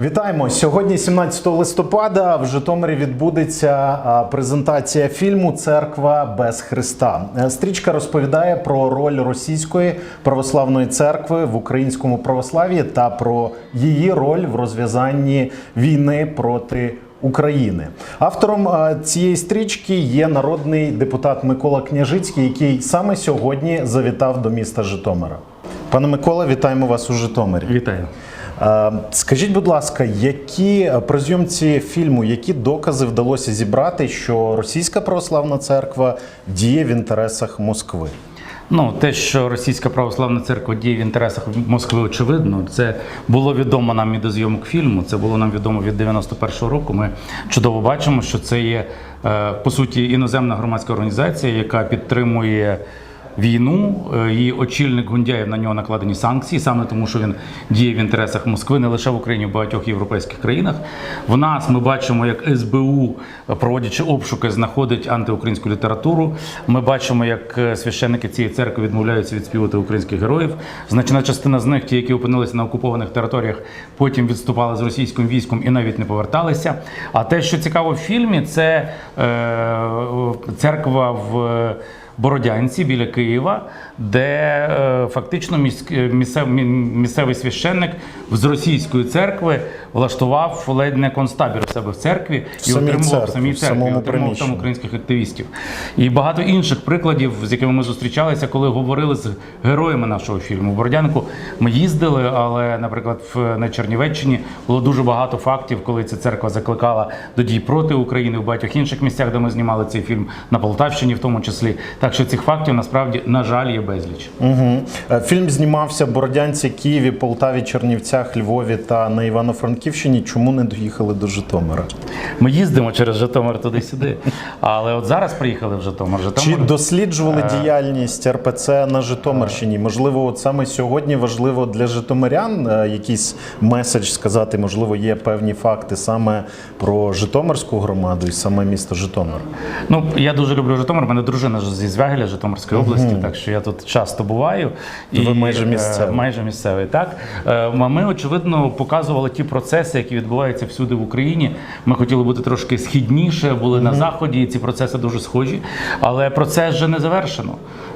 Вітаємо сьогодні, 17 листопада, в Житомирі відбудеться презентація фільму Церква без Христа. Е, Стрічка розповідає про роль російської православної церкви в українському православ'ї та про її роль в розв'язанні війни проти. України автором цієї стрічки є народний депутат Микола Княжицький, який саме сьогодні завітав до міста Житомира. Пане Микола, вітаємо вас у Житомирі. Вітаю. Е, Скажіть, будь ласка, які е, при зйомці фільму, які докази вдалося зібрати, що російська православна церква діє в інтересах Москви? Ну, те, що Російська православна церква діє в інтересах Москви, очевидно, це було відомо нам і до зйомок фільму. Це було нам відомо від 91-го року. Ми чудово бачимо, що це є е, по суті іноземна громадська організація, яка підтримує. Війну Е, її очільник Гундяєв на нього накладені санкції, саме тому, що він діє в інтересах Москви не лише в Україні, в багатьох європейських країнах. В нас ми бачимо, як СБУ, е, проводячи обшуки, знаходить антиукраїнську літературу. Ми бачимо, як е, священники цієї церкви відмовляються відспівати українських героїв. Значна частина з них, ті, які опинилися на окупованих територіях, потім відступали з російським військом і навіть не поверталися. А те, що цікаво в фільмі, це е, церква в. Бородянці біля Києва, де е, фактично місцев, місцевий священник з російської церкви влаштував ледь не концтабір в себе в церкві і отримував в самій церкві, отримував там українських активістів. І багато інших прикладів, з якими ми зустрічалися, коли говорили з героями нашого фільму. В Бородянку ми їздили, але, наприклад, в на Чернівеччині було дуже багато фактів, коли ця церква закликала до дій проти України в багатьох інших місцях, де ми знімали цей фільм, на Полтавщині, в тому числі. Так що цих фактів насправді на жаль є безліч. Угу. Фільм знімався в Бородянці, Києві, Полтаві, Чернівцях, Львові та на Івано-Франківщині. Чому не доїхали до Житомира? Ми їздимо через Житомир туди-сюди. Але от зараз приїхали в Житомир. Житомир... Чи досліджували діяльність РПЦ на Житомирщині? Можливо, от саме сьогодні важливо для житомирян е, якийсь меседж сказати. Можливо, є певні факти саме про Житомирську громаду і саме місто Житомир. Ну, я дуже люблю Житомир. Мене дружина зі Звягеля, Житомирської області, так що я тут часто буваю. і Ви майже е, місцевий. майже місцевий, так. Е, Ми, очевидно, показували ті процеси, які відбуваються всюди в Україні. Ми хотіли бути трошки східніше, були на заході, і ці процеси дуже схожі. Але процес вже не завершено.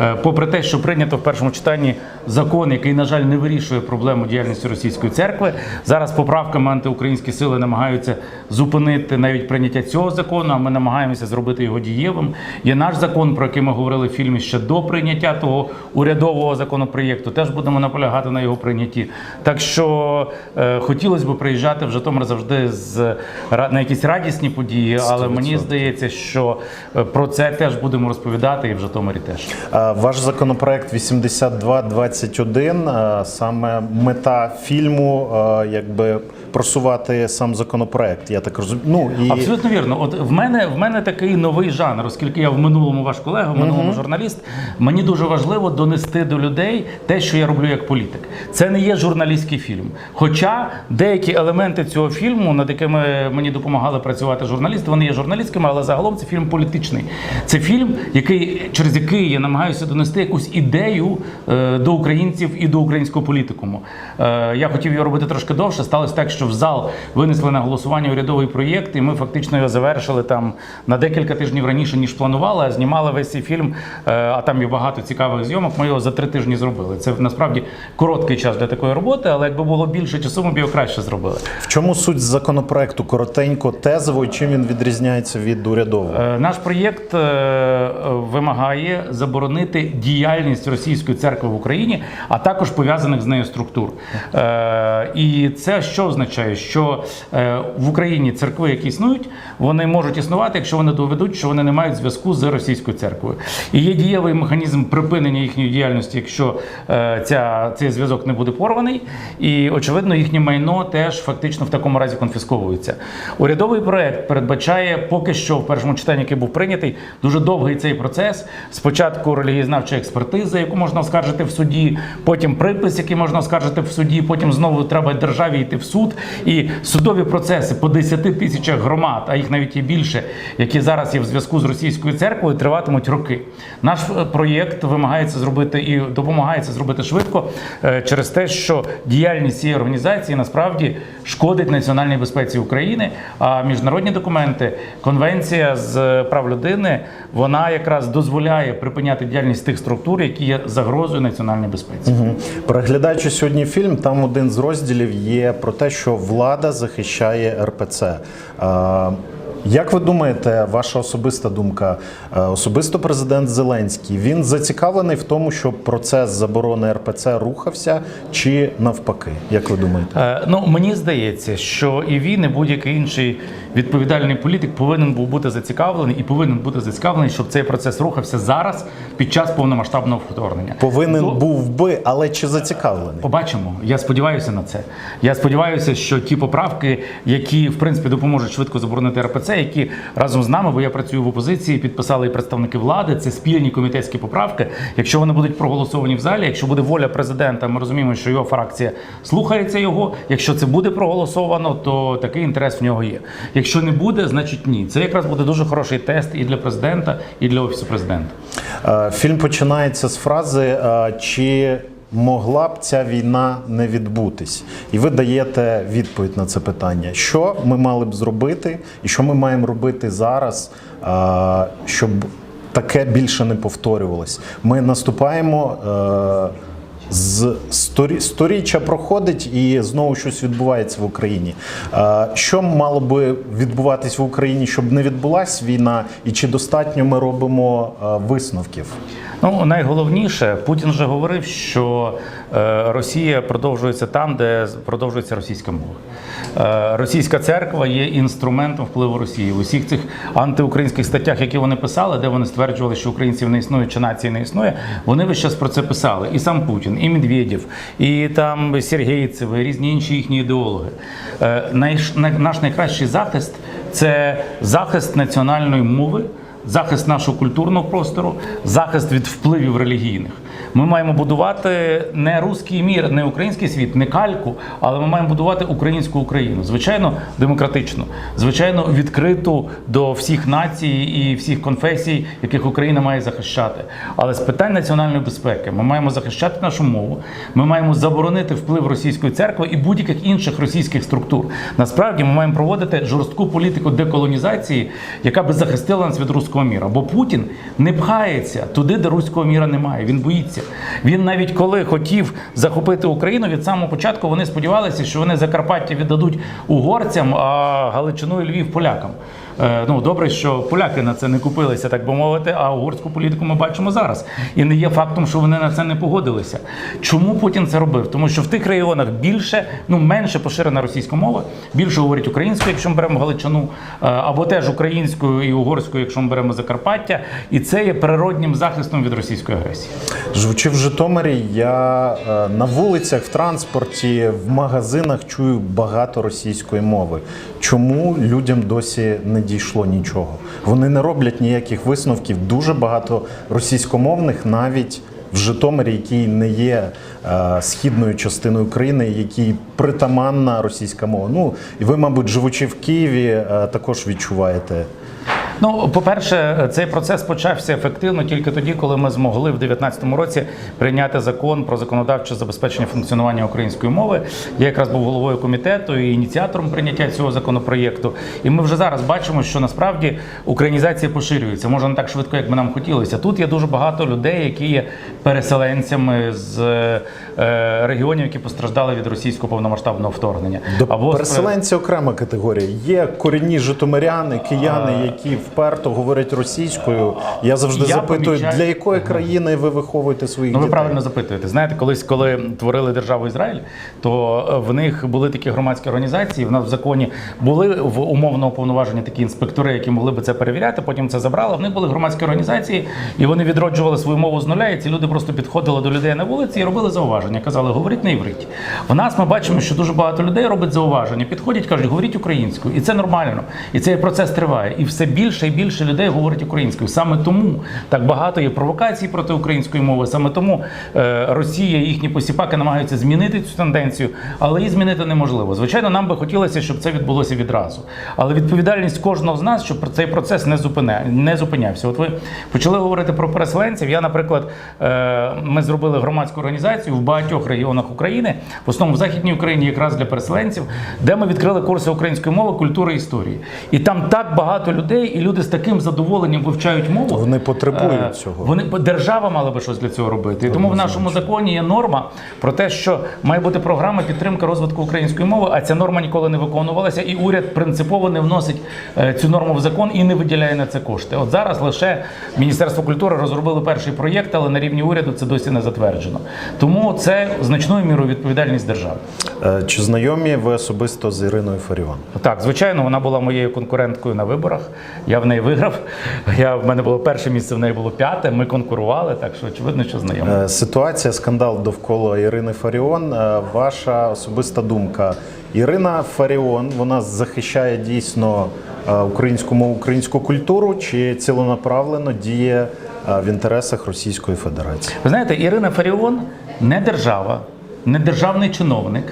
Е, Попри те, що прийнято в першому читанні закон, який, на жаль, не вирішує проблему діяльності російської церкви. Зараз поправками антиукраїнські сили намагаються зупинити навіть прийняття цього закону. А ми намагаємося зробити його дієвим. Є наш закон, про який ми говорили в фільмі ще до прийняття того урядового законопроєкту. Теж будемо наполягати на його прийнятті. Так що е, хотілося б приїжджати в Житомир завжди з на якісь радісні події, але мені 100%. здається, що е, про це теж будемо розповідати і в Житомирі теж. Е, Ваш законопроект 8221, е, саме мета фільму, якби просувати сам законопроект. Я так розумію. Ну і Абсолютно вірно. От в мене в мене такий новий жанр, оскільки я в минулому ваш колега, минулому журналіст. Мені дуже важливо донести до людей те, що я роблю як політик. Це не є журналістський фільм. Хоча деякі елементи цього фільму, над якими мені допомагали працювати журналісти, вони є журналістськими, але загалом це фільм політичний. Це фільм, який через який я намагаюся донести якусь ідею е, до українців і до українського політикуму. Е, я хотів його робити трошки довше. Сталося так, що в зал винесли на голосування урядовий проєкт, і ми фактично його завершили там на декілька тижнів раніше, ніж планували. А знімали весь цей фільм, е, а там є багато цікавих зйомок. Ми його за три тижні зробили. Це насправді короткий час для такої роботи, але якби було більше часу, ми б його краще зробили. в чому суть законопроекту? Коротенько, тезово, і чим він відрізняється від урядового? Е, Наш проєкт е, вимагає заборонити діяльність російської церкви в Україні, а також пов'язаних з нею структур. І це що означає? Що в Україні церкви, які існують, вони можуть існувати, якщо вони доведуть, що вони не мають зв'язку з російською церквою. І є дієвий механізм припинення їхньої діяльності, якщо е, ця, цей зв'язок не буде порваний. І очевидно, їхнє майно теж фактично в такому разі конфісковується. Урядовий проект передбачає поки що в першому читанні, який був прийнятий, дуже довгий цей процес. Спочатку релігієзнавча експертиза, яку можна оскаржити в суді, потім припис, який можна оскаржити в суді, потім знову треба державі йти в суд. І судові процеси по 10 тисячах громад, а їх навіть є більше, які зараз є в зв'язку з російською церквою, триватимуть роки. Наш е, проєкт вимагається зробити і допомагається зробити швидко е, через те, що діяльність цієї організації насправді шкодить національній безпеці України. А міжнародні документи, конвенція з прав людини, вона якраз дозволяє припиняти діяльність тих структур, які є загрозою національній безпеці. Мгм. Переглядаючи сьогодні фільм, там один з розділів є про те, що влада захищає РПЦ. Як ви думаєте, ваша особиста думка, е, особисто президент Зеленський, він зацікавлений в тому, щоб процес заборони РПЦ рухався, чи навпаки? Як ви думаєте? Е, Ну мені здається, що і він, і будь-який інший відповідальний політик повинен був бути зацікавлений і повинен бути зацікавлений, щоб цей процес рухався зараз під час повномасштабного вторгнення. Повинен То- був би, але чи зацікавлений? Побачимо. Я сподіваюся на це. Я сподіваюся, що ті поправки, які в принципі допоможуть швидко заборонити РПЦ, які разом з нами, бо я працюю в опозиції, підписали і представники влади. Це спільні комітетські поправки. Якщо вони будуть проголосовані в залі, якщо буде воля президента, ми розуміємо, що його фракція слухається його. Якщо це буде проголосовано, то такий інтерес в нього є. Якщо не буде, значить ні. Це якраз буде дуже хороший тест і для президента, і для офісу президента. Е, Фільм починається з фрази е, чи могла б ця війна не відбутись? І ви даєте відповідь на це питання. Що ми мали б зробити, і що ми маємо робити зараз, е, щоб таке більше не повторювалось? Ми наступаємо. З сторі... сторіччя проходить і знову щось відбувається в Україні. Що мало би відбуватись в Україні, щоб не відбулася війна, і чи достатньо ми робимо висновків? Ну найголовніше, Путін вже говорив, що е, Росія продовжується там, де продовжується російська мова. Е, російська церква є інструментом впливу Росії. У всіх цих антиукраїнських статтях, які вони писали, де вони стверджували, що українців не існує чи нації не існує, вони весь час про це писали. І сам Путін, і Медведєв, і там Сергійцева, і різні інші їхні ідеологи. Е, наш найкращий захист це захист національної мови захист нашого культурного простору, захист від впливів релігійних. Ми маємо будувати не руський мір, не український світ, не кальку, але ми маємо будувати українську Україну. Звичайно, демократичну, звичайно, відкриту до всіх націй і всіх конфесій, яких Україна має захищати. Але з питань національної безпеки ми маємо захищати нашу мову. Ми маємо заборонити вплив російської церкви і будь-яких інших російських структур. Насправді ми маємо проводити жорстку політику деколонізації, яка би захистила нас від руського міра. Бо Путін не пхається туди, де руського міра немає. Він боїться. Він навіть коли хотів захопити Україну, від самого початку вони сподівалися, що вони Закарпаття віддадуть угорцям, а Галичину і Львів полякам. Е, Ну добре, що поляки на це не купилися, так би мовити. А угорську політику ми бачимо зараз. І не є фактом, що вони на це не погодилися. Чому Путін це робив? Тому що в тих регіонах більше, ну менше поширена російська мова, більше говорять українською, якщо ми беремо Галичину, е, або теж українською і угорською, якщо ми беремо Закарпаття, і це є природнім захистом від російської агресії. Живучи в Житомирі, я е, на вулицях, в транспорті, в магазинах чую багато російської мови. Чому людям досі не дійшло нічого? Вони не роблять ніяких висновків. Дуже багато російськомовних навіть. В Житомирі, який не є е, східною частиною країни, який притаманна російська мова. Ну і ви, мабуть, живучи в Києві, е, також відчуваєте. Ну, по-перше, цей процес почався ефективно тільки тоді, коли ми змогли в 2019 році прийняти закон про законодавче забезпечення функціонування української мови. Я якраз був головою комітету і ініціатором прийняття цього законопроєкту. І ми вже зараз бачимо, що насправді українізація поширюється. Може не так швидко, як би нам хотілося. Тут є дуже багато людей, які є переселенцями з е, регіонів, які постраждали від російського повномасштабного вторгнення. До Або переселенці окрема категорія. Є корінні житомиряни, кияни, які вперто говорять російською. Я завжди Я запитую, помічаю- для якої країни ви виховуєте своїх Ну, ви правильно запитуєте. Знаєте, колись, коли творили державу Ізраїль, то е, в них були такі громадські організації. В нас в законі були в умовно уповноважені такі інспектори, які могли би це перевіряти. Потім це забрали. В них були громадські організації, і вони відроджували свою мову з нуля. І ці люди просто підходили до людей на вулиці і робили зауваження. Казали, говоріть на івриті. В нас ми бачимо, що дуже багато людей робить зауваження. Підходять, кажуть, говоріть українською, і це нормально. І цей процес триває. І все більше більше і більше людей говорить українською. Саме тому так багато є провокацій проти української мови. Саме тому е, Росія і їхні посіпаки намагаються змінити цю тенденцію, але її змінити неможливо. Звичайно, нам би хотілося, щоб це відбулося відразу. Але відповідальність кожного з нас, щоб цей процес не зупиня, не зупинявся. От ви почали говорити про переселенців. Я, наприклад, е, ми зробили громадську організацію в багатьох регіонах України, в основному в Західній Україні, якраз для переселенців, де ми відкрили курси української мови, культури і історії. І там так багато людей, і люди з таким задоволенням вивчають мову. Вони потребують Е, цього. Вони держава мала би щось для цього робити. І тому в нашому законі є норма про те, що має бути програма підтримки розвитку української мови, а ця норма ніколи не виконувалася, і уряд принципово не вносить е, цю норму в закон і не виділяє на це кошти. От зараз лише Міністерство культури розробило перший проєкт, але на рівні уряду це досі не затверджено. Тому це значною мірою відповідальність держави. Е, Чи знайомі ви особисто з Іриною Фаріон? Так, звичайно, вона була моєю конкуренткою на виборах. Я в неї виграв. Я в мене було перше місце, в неї було п'яте. Ми конкурували, так що очевидно, що знайомі. Е, Ситуація, скандал довкола Ірини Фаріон. Е, Ваша особиста думка. Ірина Фаріон вона захищає дійсно е, українську мову, українську культуру, чи ціленаправлено діє в інтересах Російської Федерації? Ви знаєте, Ірина Фаріон не держава, не державний чиновник,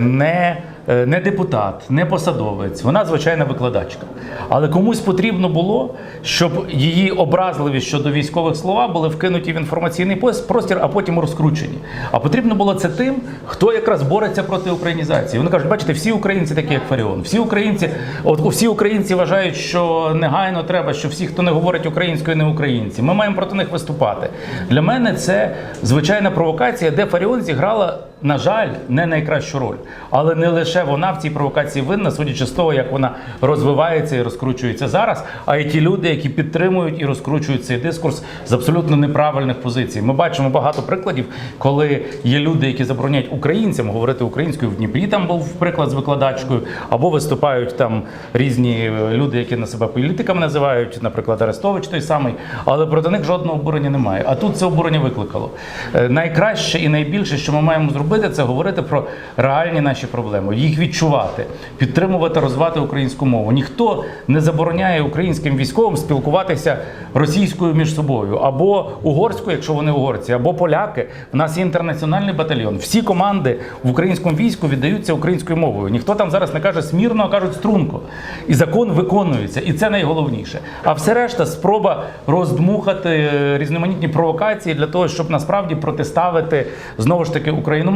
не, не депутат, не посадовець. Вона звичайна викладачка. Але комусь потрібно було, щоб її образливі щодо військових слова були вкинуті в інформаційний простір, а потім розкручені. А потрібно було це тим, хто якраз бореться проти українізації. Вони кажуть, бачите, всі українці такі, як Фаріон. Всі українці, от всі українці вважають, що негайно треба, що всі, хто не говорить українською, не українці. Ми маємо проти них виступати. Для мене це звичайна провокація, де Фаріон зіграла. На жаль, не найкращу роль, але не лише вона в цій провокації винна, судячи з того, як вона розвивається і розкручується зараз, а й ті люди, які підтримують і розкручують цей дискурс з абсолютно неправильних позицій. Ми бачимо багато прикладів, коли є люди, які забороняють українцям говорити українською в Дніпрі. Там був приклад з викладачкою, або виступають там різні е, люди, які на себе політиками називають, наприклад, Арестович той самий, але проти них жодного обурення немає. А тут це обурення викликало. Е, Найкраще і найбільше, що ми маємо зробити, це говорити про реальні наші проблеми, їх відчувати, підтримувати, розвивати українську мову. Ніхто не забороняє українським військовим спілкуватися російською між собою або угорською, якщо вони угорці, або поляки. У нас є інтернаціональний батальйон. Всі команди в українському війську віддаються українською мовою. Ніхто там зараз не каже смірно, а кажуть струнко. І закон виконується, і це найголовніше. А все решта спроба роздмухати е, різноманітні провокації для того, щоб насправді протиставити знову ж таки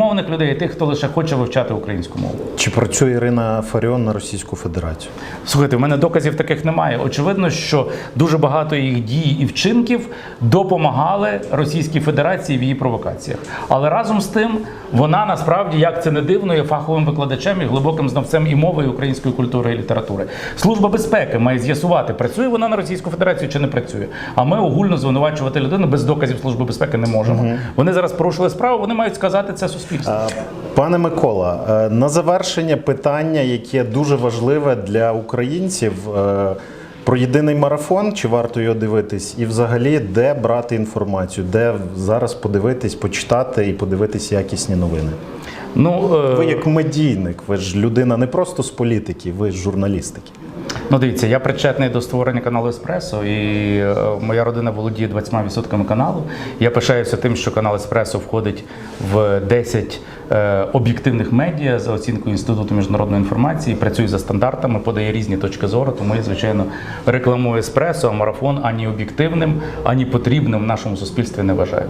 україномовних людей і тих, хто лише хоче вивчати українську мову. Чи працює Ірина Фаріон на Російську Федерацію? Слухайте, в мене доказів таких немає. Очевидно, що дуже багато їх дій і вчинків допомагали Російській Федерації в її провокаціях. Але разом з тим, вона насправді, як це не дивно, є фаховим викладачем і глибоким знавцем і мови, і української культури і літератури. Служба безпеки має з'ясувати, працює вона на Російську Федерацію чи не працює. А ми огульно звинувачувати людину без доказів Служби безпеки не можемо. Вони зараз порушили справу, вони мають сказати це суспільству. Пане Микола, е, на завершення питання, яке дуже важливе для українців. е, Про єдиний марафон, чи варто його дивитись, і взагалі де брати інформацію, де зараз подивитись, почитати і подивитись якісні новини. Ну, е, Ви як медійник, ви ж людина не просто з політики, ви з журналістики. Ну, дивіться, я причетний до створення каналу Еспресо, і е, моя родина володіє 20% каналу. Я пишаюся тим, що канал Еспресо входить в 10 е, об'єктивних медіа за оцінкою Інституту міжнародної інформації, працює за стандартами, подає різні точки зору. Тому я, звичайно, рекламую Еспресо, а марафон ані об'єктивним, ані потрібним в нашому суспільстві не вважаю.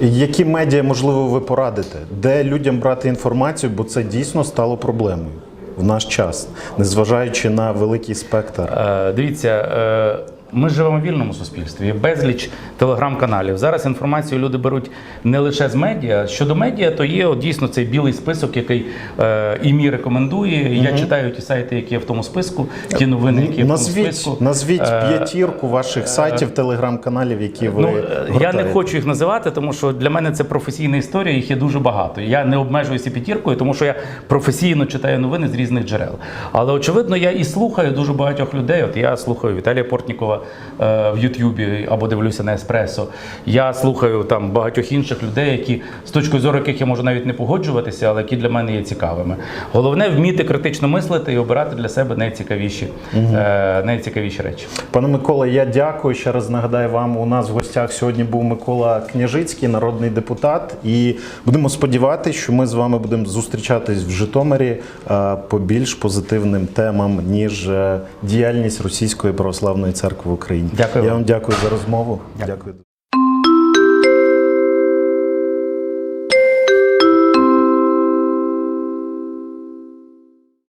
І Які медіа, можливо, ви порадите? Де людям брати інформацію, бо це дійсно стало проблемою в наш час, незважаючи на великий спектр. Е, Дивіться, е, ми живемо в вільному суспільстві, є безліч телеграм-каналів. Зараз інформацію люди беруть не лише з медіа. Щодо медіа, то є от, дійсно цей білий список, який е, ІМІ рекомендує. Я читаю ті сайти, які є в тому списку, ті новини, які є в тому Назвіть, списку. назвіть Е, п'ятірку ваших сайтів, телеграм-каналів, які ви Ну, е, я не хочу їх називати, тому що для мене це професійна історія, їх є дуже багато. Я не обмежуюся п'ятіркою, тому що я професійно читаю новини з різних джерел. Але очевидно, я і слухаю дуже багатьох людей. От я слухаю Віталія Портнікова, е, в Ютубі або дивлюся на еспресо. Я слухаю там багатьох інших людей, які з точки зору яких я можу навіть не погоджуватися, але які для мене є цікавими. Головне вміти критично мислити і обирати для себе найцікавіші, е, найцікавіші речі. Пане Микола, я дякую. Ще раз нагадаю вам. У нас в гостях сьогодні був Микола Княжицький, народний депутат. І будемо сподіватися, що ми з вами будемо зустрічатись в Житомирі е, по більш позитивним темам, ніж е, діяльність Російської православної церкви Україні. Дякую Я вам. дякую за розмову. Дякую. дякую.